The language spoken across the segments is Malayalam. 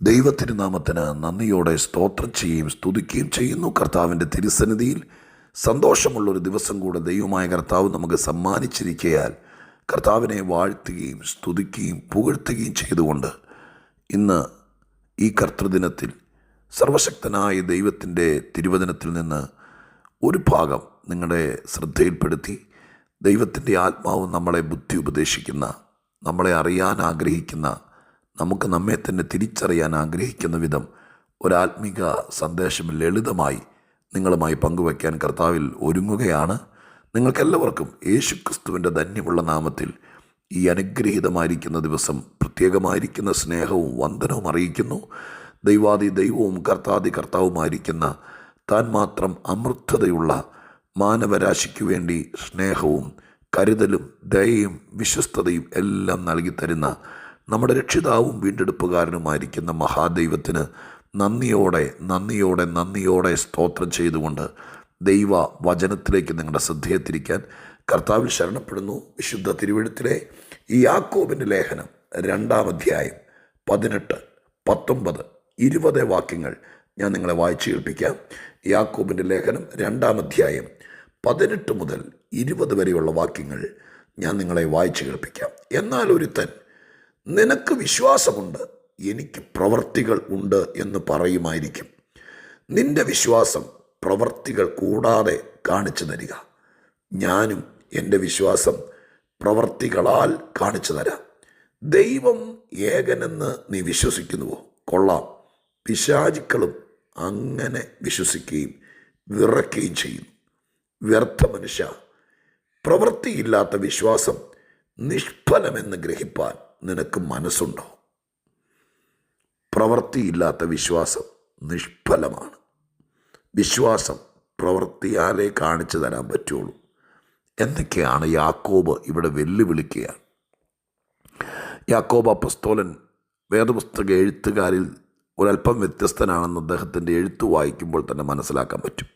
ദൈവത്തിരുനാമത്തിന് നന്ദിയോടെ സ്തോത്രം ചെയ്യുകയും സ്തുതിക്കുകയും ചെയ്യുന്നു. കർത്താവിന്റെ തിരുസന്നിധിയിൽ സന്തോഷമുള്ള ഒരു ദിവസം കൂടെ ദൈവമായ കർത്താവ് നമുക്ക് സമ്മാനിച്ചിരിക്കയാൽ കർത്താവിനെ വാഴ്ത്തുകയും സ്തുതിക്കുകയും പുകഴ്ത്തുകയും ചെയ്തുകൊണ്ട് ഇന്ന് ഈ കർത്തൃദിനത്തിൽ സർവശക്തനായ ദൈവത്തിന്റെ തിരുവചനത്തിൽ നിന്ന് ഒരു ഭാഗം നിങ്ങളുടെ ശ്രദ്ധയിൽപ്പെടുത്തി ദൈവത്തിന്റെ ആത്മാവ് നമ്മളെ ബുദ്ധി ഉപദേശിക്കുന്ന നമ്മളെ അറിയാൻ ആഗ്രഹിക്കുന്ന നമുക്ക് നമ്മെ തന്നെ തിരിച്ചറിയാൻ ആഗ്രഹിക്കുന്ന വിധം ഒരാത്മിക സന്ദേശം ലളിതമായി നിങ്ങളുമായി പങ്കുവയ്ക്കാൻ കർത്താവിൽ ഒരുങ്ങുകയാണ്. നിങ്ങൾക്കെല്ലാവർക്കും യേശു ക്രിസ്തുവിന്റെ ധന്യമുള്ള നാമത്തിൽ ഈ അനുഗ്രഹീതമായിരിക്കുന്ന ദിവസം പ്രത്യേകമായിരിക്കുന്ന സ്നേഹവും വന്ദനവും അറിയിക്കുന്നു. ദൈവാദി ദൈവവും കർത്താദി കർത്താവുമായിരിക്കുന്ന താൻ മാത്രം അമൃത്തതയുള്ള മാനവരാശിക്കു വേണ്ടി സ്നേഹവും കരുതലും ദയയും വിശ്വസ്തതയും എല്ലാം നൽകി തരുന്ന നമ്മുടെ രക്ഷിതാവും വീണ്ടെടുപ്പുകാരനുമായിരിക്കുന്ന മഹാദൈവത്തിന് നന്ദിയോടെ നന്ദിയോടെ നന്ദിയോടെ സ്തോത്രം ചെയ്തുകൊണ്ട് ദൈവ വചനത്തിലേക്ക് നിങ്ങളുടെ ശ്രദ്ധയെ തിരിക്കാൻ കർത്താവിൽ ശരണപ്പെടുന്നു. വിശുദ്ധ തിരുവഴുത്തിലെ ഈ യാക്കോബിന്റെ ലേഖനം രണ്ടാം അധ്യായം പതിനെട്ട് പത്തൊമ്പത് ഇരുപത് വാക്യങ്ങൾ ഞാൻ നിങ്ങളെ വായിച്ചു കേൾപ്പിക്കാം. യാക്കോബിന്റെ ലേഖനം രണ്ടാം അധ്യായം പതിനെട്ട് മുതൽ ഇരുപത് വരെയുള്ള വാക്യങ്ങൾ ഞാൻ നിങ്ങളെ വായിച്ചു കേൾപ്പിക്കാം. എന്നാൽ ഒരുത്തൻ നിനക്ക് വിശ്വാസമുണ്ട് എനിക്ക് പ്രവർത്തികൾ ഉണ്ട് എന്ന് പറയുമായിരിക്കും. നിന്റെ വിശ്വാസം പ്രവർത്തികൾ കൂടാതെ കാണിച്ചു തരിക. ഞാനും എന്റെ വിശ്വാസം പ്രവർത്തികളാൽ കാണിച്ചു തരാം. ദൈവം ഏകനെന്ന് നീ വിശ്വസിക്കുന്നുവോ? കൊള്ളാം. പിശാചിക്കളും അങ്ങനെ വിശ്വസിക്കുകയും വിറയ്ക്കുകയും ചെയ്യും. വ്യർത്ഥ മനുഷ്യ പ്രവൃത്തിയില്ലാത്ത വിശ്വാസം നിഷ്ഫലമെന്ന് ഗ്രഹിപ്പാൻ നിനക്ക് മനസ്സുണ്ടോ? പ്രവൃത്തിയില്ലാത്ത വിശ്വാസം നിഷ്ഫലമാണ്. വിശ്വാസം പ്രവൃത്തിയാലേ കാണിച്ചു തരാൻ പറ്റുള്ളൂ. എന്നൊക്കെയാണ് യാക്കോബ് ഇവിടെ വെല്ലുവിളിക്കുകയാണ്? യാക്കോബ അപ്പസ്തോലൻ വേദപുസ്തക എഴുത്തുകാരിൽ ഒരല്പം വ്യത്യസ്തനാണെന്ന് അദ്ദേഹത്തിന്റെ എഴുത്ത് വായിക്കുമ്പോൾ തന്നെ മനസ്സിലാക്കാൻ പറ്റും.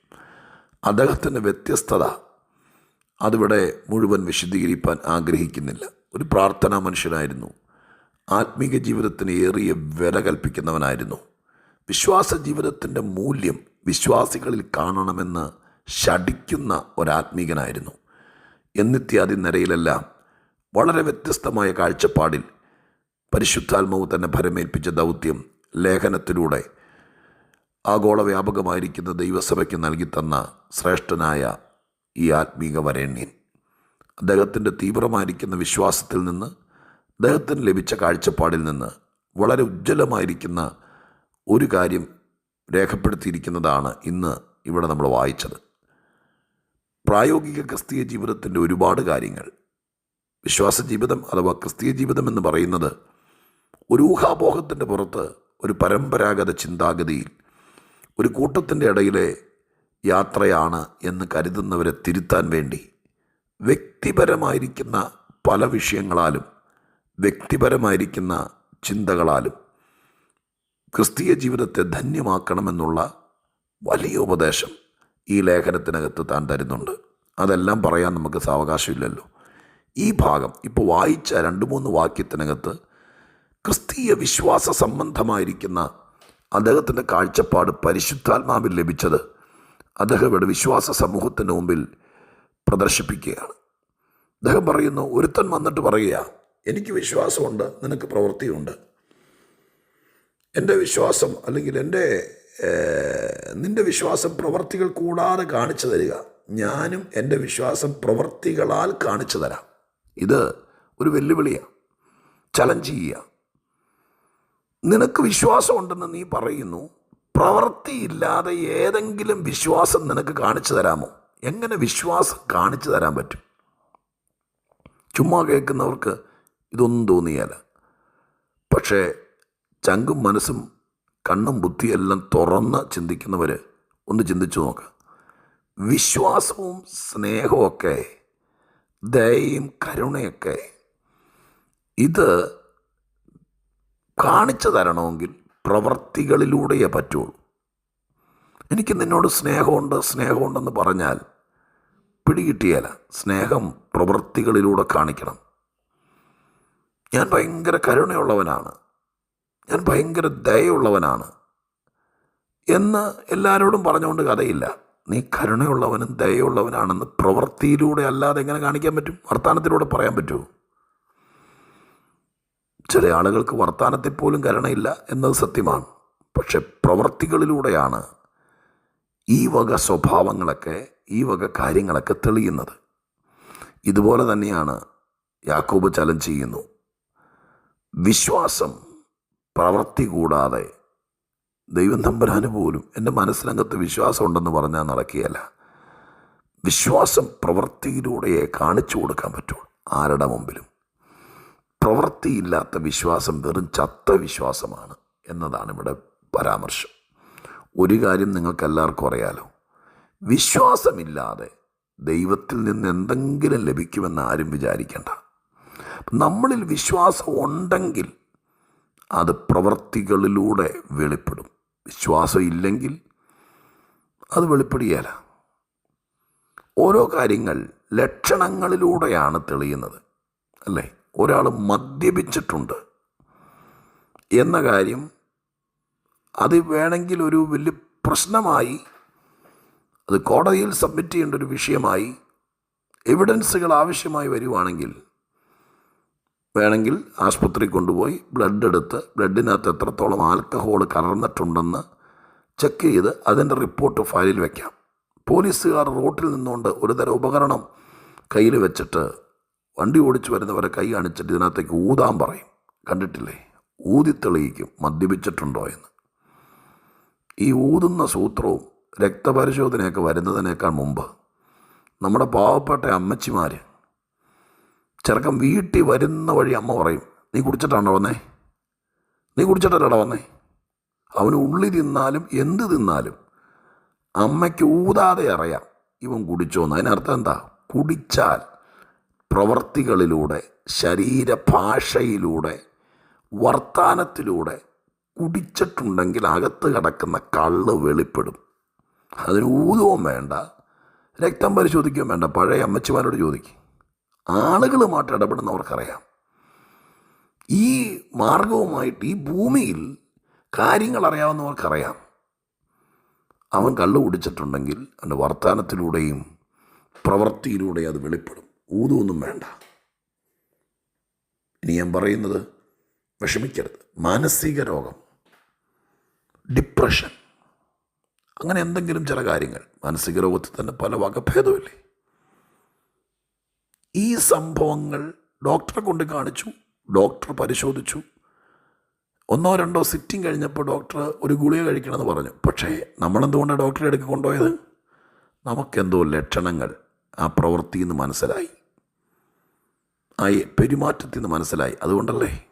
അദ്ദേഹത്തിന്റെ വ്യത്യസ്തത അതിവിടെ മുഴുവൻ വിശദീകരിക്കാൻ ആഗ്രഹിക്കുന്നില്ല. ഒരു പ്രാർത്ഥനാ മനുഷ്യനായിരുന്നു. ആത്മീക ജീവിതത്തിന് ഏറിയ വില കൽപ്പിക്കുന്നവനായിരുന്നു. വിശ്വാസ ജീവിതത്തിന്റെ മൂല്യം വിശ്വാസികളിൽ കാണണമെന്ന് ശടിക്കുന്ന ഒരാത്മീകനായിരുന്നു. എന്നിത്യാദി നിരയിലെല്ലാം വളരെ വ്യത്യസ്തമായ കാഴ്ചപ്പാടിൽ പരിശുദ്ധാത്മാവ് തന്നെ ഭരമേൽപ്പിച്ച ദൗത്യം ലേഖനത്തിലൂടെ ആഗോള വ്യാപകമായിരിക്കുന്ന ദൈവസഭയ്ക്ക് നൽകിത്തന്ന ശ്രേഷ്ഠനായ ഈ ആത്മീക വരേണ്യൻ. അദ്ദേഹത്തിന്റെ തീവ്രമായിരിക്കുന്ന വിശ്വാസത്തിൽ നിന്ന് അദ്ദേഹത്തിന് ലഭിച്ച കാഴ്ചപ്പാടിൽ നിന്ന് വളരെ ഉജ്ജ്വലമായിരിക്കുന്ന ഒരു കാര്യം രേഖപ്പെടുത്തിയിരിക്കുന്നതാണ് ഇന്ന് ഇവിടെ നമ്മൾ വായിച്ചത്. പ്രായോഗിക ക്രിസ്തീയ ജീവിതത്തിന്റെ ഒരുപാട് കാര്യങ്ങൾ. വിശ്വാസ ജീവിതം അഥവാ ക്രിസ്തീയ ജീവിതം എന്ന് പറയുന്നത് ഒരു ഊഹാപോഹത്തിന്റെ പുറത്ത് ഒരു പരമ്പരാഗത ചിന്താഗതിയിൽ ഒരു കൂട്ടത്തിന്റെ ഇടയിലെ യാത്രയാണ് എന്ന് കരുതുന്നവരെ തിരുത്താൻ വേണ്ടി വ്യക്തിപരമായിരിക്കുന്ന പല വിഷയങ്ങളാലും വ്യക്തിപരമായിരിക്കുന്ന ചിന്തകളാലും ക്രിസ്തീയ ജീവിതത്തെ ധന്യമാക്കണമെന്നുള്ള വലിയ ഉപദേശം ഈ ലേഖനത്തിനകത്ത് താൻ തരുന്നുണ്ട്. അതെല്ലാം പറയാൻ നമുക്ക് സാവകാശമില്ലല്ലോ. ഈ ഭാഗം ഇപ്പോൾ വായിച്ച രണ്ട് മൂന്ന് വാക്യത്തിനകത്ത് ക്രിസ്തീയ വിശ്വാസ സംബന്ധമായിരിക്കുന്ന അദ്ദേഹത്തിന്റെ കാഴ്ചപ്പാട് പരിശുദ്ധാത്മാവിൽ ലഭിച്ചത് അദ്ദേഹം ഇവിടെ വിശ്വാസ സമൂഹത്തിന് മുമ്പിൽ പ്രദർശിപ്പിക്കുകയാണ്. അദ്ദേഹം പറയുന്നു ഒരുത്തൻ വന്നിട്ട് പറയുക എനിക്ക് വിശ്വാസമുണ്ട് നിനക്ക് പ്രവൃത്തിയുണ്ട്. എന്റെ വിശ്വാസം അല്ലെങ്കിൽ എന്റെ നിന്റെ വിശ്വാസം പ്രവർത്തികൾ കൂടാതെ കാണിച്ചു തരിക ഞാനും എന്റെ വിശ്വാസം പ്രവർത്തികളാൽ കാണിച്ചു തരാം. ഇത് ഒരു വെല്ലുവിളിയാണ്. ചലഞ്ച് ചെയ്യുക. നിനക്ക് വിശ്വാസമുണ്ടെന്ന് നീ പറയുന്നു പ്രവൃത്തിയില്ലാതെ ഏതെങ്കിലും വിശ്വാസം നിനക്ക് കാണിച്ചു തരാമോ? എങ്ങനെ വിശ്വാസം കാണിച്ചു തരാൻ പറ്റും? ചുമ്മാ കേൾക്കുന്നവർക്ക് ഇതൊന്നും തോന്നിയാല. പക്ഷേ ചങ്കും മനസ്സും കണ്ണും ബുദ്ധിയെല്ലാം തുറന്ന് ചിന്തിക്കുന്നവർ ഒന്ന് ചിന്തിച്ചു നോക്കുക വിശ്വാസവും സ്നേഹമൊക്കെ ദയയും കരുണയൊക്കെ ഇത് കാണിച്ചു തരണമെങ്കിൽ പ്രവർത്തികളിലൂടെയേ പറ്റുള്ളൂ. എനിക്ക് നിന്നോട് സ്നേഹമുണ്ട് സ്നേഹമുണ്ടെന്ന് പറഞ്ഞാൽ പിടികിട്ടിയാല സ്നേഹം പ്രവൃത്തികളിലൂടെ കാണിക്കണം. ഞാൻ ഭയങ്കര കരുണയുള്ളവനാണ്. ഞാൻ ഭയങ്കര ദയയുള്ളവനാണ്. എന്ന് എല്ലാവരോടും പറഞ്ഞുകൊണ്ട് കഥയില്ല. നീ കരുണയുള്ളവനും ദയുള്ളവനാണെന്ന് പ്രവൃത്തിയിലൂടെ അല്ലാതെ എങ്ങനെ കാണിക്കാൻ പറ്റും? വർത്തമാനത്തിലൂടെ പറയാൻ പറ്റുമോ? ചില ആളുകൾക്ക് വർത്തമാനത്തിൽ പോലും കരുണയില്ല എന്നത് സത്യമാണ്. പക്ഷെ പ്രവൃത്തികളിലൂടെയാണ് ഈ വക സ്വഭാവങ്ങളൊക്കെ ഈ വക കാര്യങ്ങളൊക്കെ തെളിയുന്നത്. ഇതുപോലെ തന്നെയാണ് യാക്കോബ് ചലഞ്ച് ചെയ്യുന്നു. വിശ്വാസം പ്രവൃത്തി കൂടാതെ ദൈവം തമ്പരാന് പോലും എന്റെ മനസ്സിനകത്ത് വിശ്വാസം ഉണ്ടെന്ന് പറഞ്ഞാൽ നടക്കുകയല്ല. വിശ്വാസം പ്രവൃത്തിയിലൂടെയേ കാണിച്ചു കൊടുക്കാൻ പറ്റുള്ളൂ ആരുടെ മുമ്പിലും. പ്രവൃത്തിയില്ലാത്ത വിശ്വാസം വെറും ചത്ത വിശ്വാസമാണ് എന്നതാണ് ഇവിടെ പരാമർശം. ഒരു കാര്യം നിങ്ങൾക്കെല്ലാവർക്കും അറിയാലോ വിശ്വാസമില്ലാതെ ദൈവത്തിൽ നിന്ന് എന്തെങ്കിലും ലഭിക്കുമെന്ന് ആരും വിചാരിക്കേണ്ട. നമ്മളിൽ വിശ്വാസം ഉണ്ടെങ്കിൽ അത് പ്രവൃത്തികളിലൂടെ വെളിപ്പെടും. വിശ്വാസം ഇല്ലെങ്കിൽ അത് വെളിപ്പെടുകയല്ല. ഓരോ കാര്യങ്ങൾ ലക്ഷണങ്ങളിലൂടെയാണ് തെളിയുന്നത് അല്ലേ? ഒരാൾ മദ്യപിച്ചിട്ടുണ്ട് എന്ന കാര്യം അത് വേണമെങ്കിൽ ഒരു വലിയ പ്രശ്നമായി അത് കോടതിയിൽ സബ്മിറ്റ് ചെയ്യേണ്ട ഒരു വിഷയമായി എവിഡൻസുകൾ ആവശ്യമായി വരുവാണെങ്കിൽ വേണമെങ്കിൽ ആശുപത്രി കൊണ്ടുപോയി ബ്ലഡ് എടുത്ത് ബ്ലഡിനകത്ത് എത്രത്തോളം ആൽക്കഹോൾ കലർന്നിട്ടുണ്ടെന്ന് ചെക്ക് ചെയ്ത് അതിന്റെ റിപ്പോർട്ട് ഫയലിൽ വയ്ക്കാം പോലീസുകാർ റോട്ടിൽ നിന്നുകൊണ്ട് ഒരുതരം ഉപകരണം കയ്യിൽ വെച്ചിട്ട് വണ്ടി ഓടിച്ചു വരുന്നവരെ കൈ കാണിച്ചിട്ട് ഇതിനകത്തേക്ക് ഊതാൻ പറയും. കണ്ടിട്ടില്ലേ? ഊതി തെളിയിക്കും മദ്യപിച്ചിട്ടുണ്ടോ എന്ന്. ഈ ഊതുന്ന സൂത്രവും രക്തപരിശോധനയൊക്കെ വരുന്നതിനേക്കാൾ മുമ്പ് നമ്മുടെ പാവപ്പെട്ട അമ്മച്ചിമാർ ചെറുക്കൻ വീട്ടിൽ വരുന്ന വഴി അമ്മ പറയും നീ കുടിച്ചിട്ടാണോ വന്നേ? നീ കുടിച്ചിട്ടല്ലടാ വന്നേ? അവന് ഉള്ളി തിന്നാലും എന്ത് തിന്നാലും അമ്മയ്ക്ക് ഊതാതെ അറിയാം ഇവൻ കുടിച്ചോന്ന് അതിനർത്ഥം എന്താ? കുടിച്ചാൽ പ്രവൃത്തികളിലൂടെ ശരീരഭാഷയിലൂടെ വർത്താനത്തിലൂടെ കുടിച്ചിട്ടുണ്ടെങ്കിൽ അകത്ത് കിടക്കുന്ന കള്ള് വെളിപ്പെടും. അതിന് ഊതുവും വേണ്ട. രക്തം പരിശോധിക്കുകയും വേണ്ട. പഴയ അമ്മച്ചിമാരോട് ചോദിക്കും. ആളുകളുമായിട്ട് ഇടപെടുന്നവർക്കറിയാം. ഈ മാർഗവുമായിട്ട് ഈ ഭൂമിയിൽ കാര്യങ്ങൾ അറിയാവുന്നവർക്കറിയാം. അവൻ കള്ളു കുടിച്ചിട്ടുണ്ടെങ്കിൽ അവന്റെ വർത്തമാനത്തിലൂടെയും പ്രവൃത്തിയിലൂടെയും അത് വെളിപ്പെടും. ഊതുമൊന്നും വേണ്ട. ഇനി ഞാൻ പറയുന്നത് വിഷമിക്കരുത്. മാനസിക രോഗം. ഡിപ്രഷൻ. അങ്ങനെ എന്തെങ്കിലും ചില കാര്യങ്ങൾ മാനസിക രോഗത്തിൽ തന്നെ പല വകഭേദമില്ലേ? ഈ സംഭവങ്ങൾ ഡോക്ടറെ കൊണ്ട് കാണിച്ചു ഡോക്ടർ പരിശോധിച്ചു. ഒന്നോ രണ്ടോ സിറ്റിംഗ് കഴിഞ്ഞപ്പോൾ ഡോക്ടർ ഒരു ഗുളിക കഴിക്കണമെന്ന് പറഞ്ഞു. പക്ഷേ നമ്മളെന്തുകൊണ്ടാണ് ഡോക്ടറെ അടുക്ക് കൊണ്ടുപോയത്? നമുക്കെന്തോ ലക്ഷണങ്ങൾ ആ പ്രവൃത്തിയിൽ നിന്ന് മനസ്സിലായി. ആ പെരുമാറ്റത്തിൽ നിന്ന് മനസ്സിലായി. അതുകൊണ്ടല്ലേ?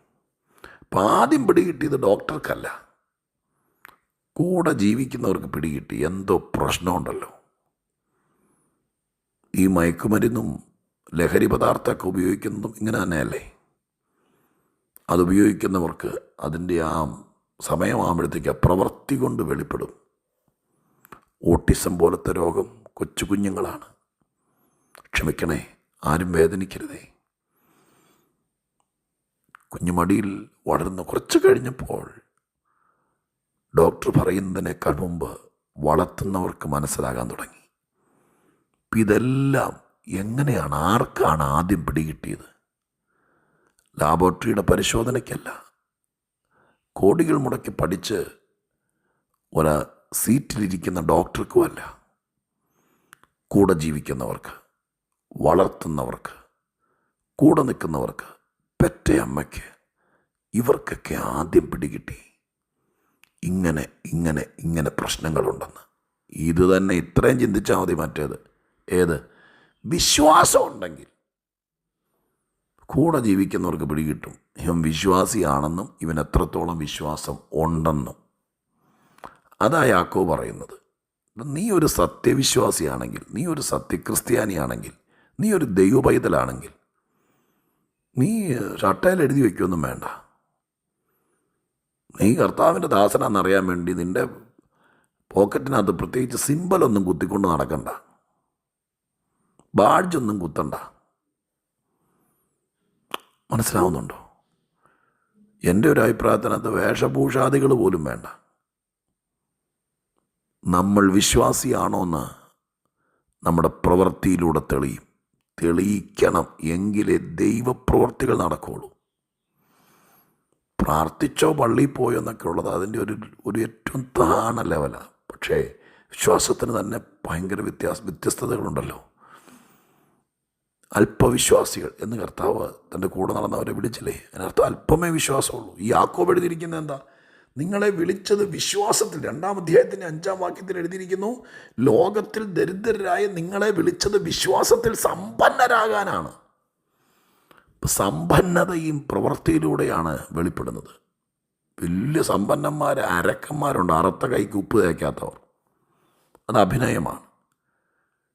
അപ്പം ആദ്യം പിടികിട്ടിയത് ഡോക്ടർക്കല്ല. കൂടെ ജീവിക്കുന്നവർക്ക് പിടികിട്ടി. എന്തോ പ്രശ്നമുണ്ടല്ലോ. ഈ മയക്കുമരുന്നും ലഹരി പദാർത്ഥമൊക്കെ ഉപയോഗിക്കുന്നതും ഇങ്ങനെ തന്നെയല്ലേ? അതുപയോഗിക്കുന്നവർക്ക് അതിന്റെ ആ സമയമാകുമ്പോഴത്തേക്ക് പ്രവൃത്തി കൊണ്ട് വെളിപ്പെടും. ഓട്ടിസം പോലത്തെ രോഗം കൊച്ചു കുഞ്ഞുങ്ങളാണ്. ക്ഷമിക്കണേ ആരും വേദനിക്കരുതേ. കുഞ്ഞുമടിയിൽ വളർന്ന് കുറച്ച് കഴിഞ്ഞപ്പോൾ ഡോക്ടർ പറയുന്നതിനേക്കാൾ മുമ്പ് വളർത്തുന്നവർക്ക് മനസ്സിലാകാൻ തുടങ്ങി. ഇതെല്ലാം എങ്ങനെയാണ്? ആർക്കാണ് ആദ്യം പിടികിട്ടിയത്? ലാബോറട്ടറിയുടെ പരിശോധനയ്ക്കല്ല. കോടികൾ മുടക്കി പഠിച്ച് ഒരു സീറ്റിലിരിക്കുന്ന ഡോക്ടർക്കുമല്ല. കൂടെ ജീവിക്കുന്നവർക്ക് വളർത്തുന്നവർക്ക് കൂടെ നിൽക്കുന്നവർക്ക് പെറ്റ അമ്മയ്ക്ക് ഇവർക്കൊക്കെ ആദ്യം പിടികിട്ടി. ഇങ്ങനെ ഇങ്ങനെ ഇങ്ങനെ പ്രശ്നങ്ങളുണ്ടെന്ന്. ഇത് തന്നെ ഇത്രയും ചിന്തിച്ചാൽ മതി മറ്റേത്. ഏത്? വിശ്വാസമുണ്ടെങ്കിൽ. കൂടെ ജീവിക്കുന്നവർക്ക് പിടികിട്ടും. ഇവൻ വിശ്വാസിയാണെന്നും ഇവൻ എത്രത്തോളം വിശ്വാസം ഉണ്ടെന്നും. അതാ യാക്കോ പറയുന്നത്. നീ ഒരു സത്യവിശ്വാസിയാണെങ്കിൽ നീ ഒരു സത്യക്രിസ്ത്യാനിയാണെങ്കിൽ നീ ഒരു ദൈവപൈതലാണെങ്കിൽ നീ ഷട്ടയിൽ എഴുതി വയ്ക്കൊന്നും വേണ്ട. നീ കർത്താവിന്റെ ദാസനാണെന്നറിയാൻ വേണ്ടി നിന്റെ പോക്കറ്റിനകത്ത് പ്രത്യേകിച്ച് സിമ്പലൊന്നും കുത്തിക്കൊണ്ട് നടക്കണ്ട. ബാഡ്ജൊന്നും കുത്തണ്ട. മനസ്സിലാവുന്നുണ്ടോ? എന്റെ ഒരു അഭിപ്രായത്തിനകത്ത് വേഷഭൂഷാദികൾ പോലും വേണ്ട. നമ്മൾ വിശ്വാസിയാണോ എന്ന് നമ്മുടെ പ്രവൃത്തിയിലൂടെ തെളിയും. തെളിയിക്കണം എങ്കിലേ ദൈവപ്രവർത്തികൾ നടക്കുകയുള്ളൂ പ്രാർത്ഥിച്ചോ പള്ളിയിൽ പോയോ എന്നൊക്കെ ഉള്ളത് അതിന്റെ ഒരു ഒരു ഏറ്റവും താണ ലെവലാണ് പക്ഷേ വിശ്വാസത്തിന് തന്നെ ഭയങ്കര വ്യത്യാസ വ്യത്യസ്തതകളുണ്ടല്ലോ. അല്പവിശ്വാസികൾ എന്ന് കർത്താവ് തന്റെ കൂടെ നടന്നവരെ വിളിച്ചില്ലേ? അതിനർത്ഥം അല്പമേ വിശ്വാസമുള്ളൂ. ഈ യാക്കോബ് എഴുതിയിരിക്കുന്നത് എന്താ? നിങ്ങളെ വിളിച്ചത് വിശ്വാസത്തിൽ രണ്ടാം അധ്യായത്തിന്റെ അഞ്ചാം വാക്യത്തിൽ എഴുതിയിരിക്കുന്നു ലോകത്തിൽ ദരിദ്രരായ നിങ്ങളെ വിളിച്ചത് വിശ്വാസത്തിൽ സമ്പന്നരാകാനാണ്. സമ്പന്നതയും പ്രവൃത്തിയിലൂടെയാണ് വെളിപ്പെടുന്നത്. വലിയ സമ്പന്നന്മാർ അരക്കന്മാരുണ്ട് അറുത്ത കൈക്ക് ഉപ്പ് തേക്കാത്തവർ. അത് അഭിനയമാണ്.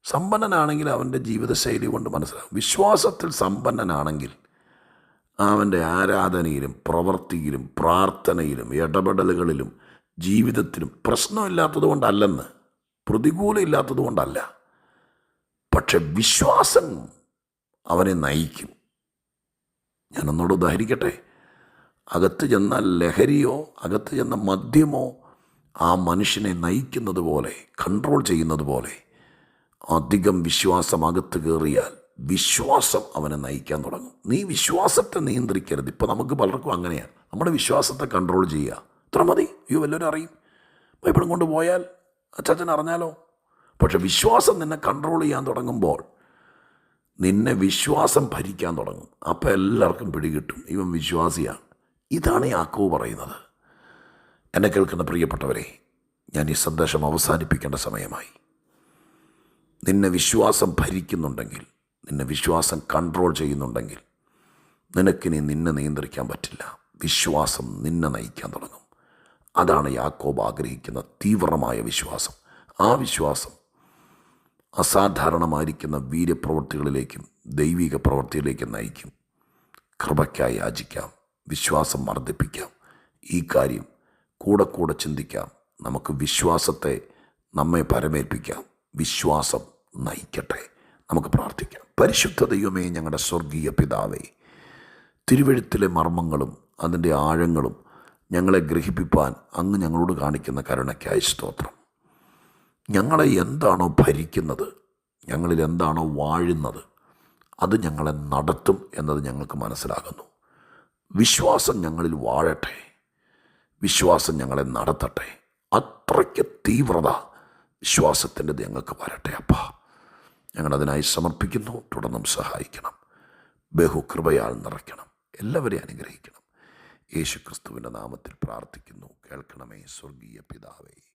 സമ്പന്നനാണെങ്കിൽ അവന്റെ ജീവിതശൈലി കൊണ്ട് മനസ്സിലാവും. വിശ്വാസത്തിൽ സമ്പന്നനാണെങ്കിൽ അവന്റെ ആരാധനയിലും പ്രവൃത്തിയിലും പ്രാർത്ഥനയിലും ഇടപെടലുകളിലും ജീവിതത്തിലും പ്രശ്നമില്ലാത്തത് കൊണ്ടല്ലെന്ന് പ്രതികൂലം ഇല്ലാത്തത് കൊണ്ടല്ല. പക്ഷെ വിശ്വാസം അവനെ നയിക്കും. ഞാനൊന്നോട് ഉദാഹരിക്കട്ടെ. അകത്ത് ചെന്ന ലഹരിയോ അകത്ത് ചെന്ന മദ്യമോ ആ മനുഷ്യനെ നയിക്കുന്നത് പോലെ കൺട്രോൾ ചെയ്യുന്നത് പോലെ അധികം വിശ്വാസം അകത്ത് കയറിയാൽ വിശ്വാസം അവനെ നയിക്കാൻ തുടങ്ങും. നീ വിശ്വാസത്തെ നിയന്ത്രിക്കരുത്. ഇപ്പോൾ നമുക്ക് പലർക്കും അങ്ങനെയാണ്. നമ്മുടെ വിശ്വാസത്തെ കൺട്രോൾ ചെയ്യുക. ഇത്ര മതി. അയ്യോ വല്ലവരും അറിയും. ബൈബിളും കൊണ്ട് പോയാൽ അച്ചാച്ചൻ അറിഞ്ഞാലോ? പക്ഷെ വിശ്വാസം നിന്നെ കൺട്രോൾ ചെയ്യാൻ തുടങ്ങുമ്പോൾ നിന്നെ വിശ്വാസം ഭരിക്കാൻ തുടങ്ങും. അപ്പോൾ എല്ലാവർക്കും പിടികിട്ടും. ഇവൻ വിശ്വാസിയാണ്. ഇതാണ് യാക്കോവ് പറയുന്നത്. എന്നെ കേൾക്കുന്ന പ്രിയപ്പെട്ടവരെ ഞാൻ ഈ സന്ദേശം അവസാനിപ്പിക്കേണ്ട സമയമായി. നിന്നെ വിശ്വാസം ഭരിക്കുന്നുണ്ടെങ്കിൽ നിന്നെ വിശ്വാസം കൺട്രോൾ ചെയ്യുന്നുണ്ടെങ്കിൽ നിനക്കിനി നിന്നെ നിയന്ത്രിക്കാൻ പറ്റില്ല. വിശ്വാസം നിന്നെ നയിക്കാൻ തുടങ്ങും. അതാണ് യാക്കോബ് ആഗ്രഹിക്കുന്ന തീവ്രമായ വിശ്വാസം. ആ വിശ്വാസം അസാധാരണമായിരിക്കുന്ന വീര്യപ്രവൃത്തികളിലേക്കും ദൈവിക പ്രവൃത്തിയിലേക്കും നയിക്കും. കൃപയ്ക്കായി യാചിക്കാം വിശ്വാസം വർദ്ധിപ്പിക്കാം. ഈ കാര്യം കൂടെ കൂടെ ചിന്തിക്കാം. നമുക്ക് വിശ്വാസത്തെ നമ്മെ പരമേൽപ്പിക്കാം. വിശ്വാസം നയിക്കട്ടെ. നമുക്ക് പ്രാർത്ഥിക്കാം. പരിശുദ്ധ ദൈവമേ ഞങ്ങളുടെ സ്വർഗീയ പിതാവേ തിരുവഴുത്തിലെ മർമ്മങ്ങളും അതിന്റെ ആഴങ്ങളും ഞങ്ങളെ ഗ്രഹിപ്പിപ്പാൻ അങ്ങ് ഞങ്ങളോട് കാണിക്കുന്ന കരുണയ്ക്കായി സ്തോത്രം. ഞങ്ങളെ എന്താണോ ഭരിക്കുന്നത് ഞങ്ങളിൽ എന്താണോ വാഴുന്നത് അത് ഞങ്ങളെ നടത്തും എന്നത് ഞങ്ങൾക്ക് മനസ്സിലാകുന്നു. വിശ്വാസം ഞങ്ങളിൽ വാഴട്ടെ വിശ്വാസം ഞങ്ങളെ നടത്തട്ടെ. അത്രയ്ക്ക് തീവ്രത വിശ്വാസത്തിന്റെ ഞങ്ങൾക്ക് വരട്ടെ അപ്പാ. ഞങ്ങളതിനായി സമർപ്പിക്കുന്നു തുടർന്നും സഹായിക്കണം ബഹുകൃപയാൽ നിറയ്ക്കണം എല്ലാവരെയും അനുഗ്രഹിക്കണം. യേശു ക്രിസ്തുവിന്റെ നാമത്തിൽ പ്രാർത്ഥിക്കുന്നു കേൾക്കണമേ സ്വർഗീയ പിതാവേ.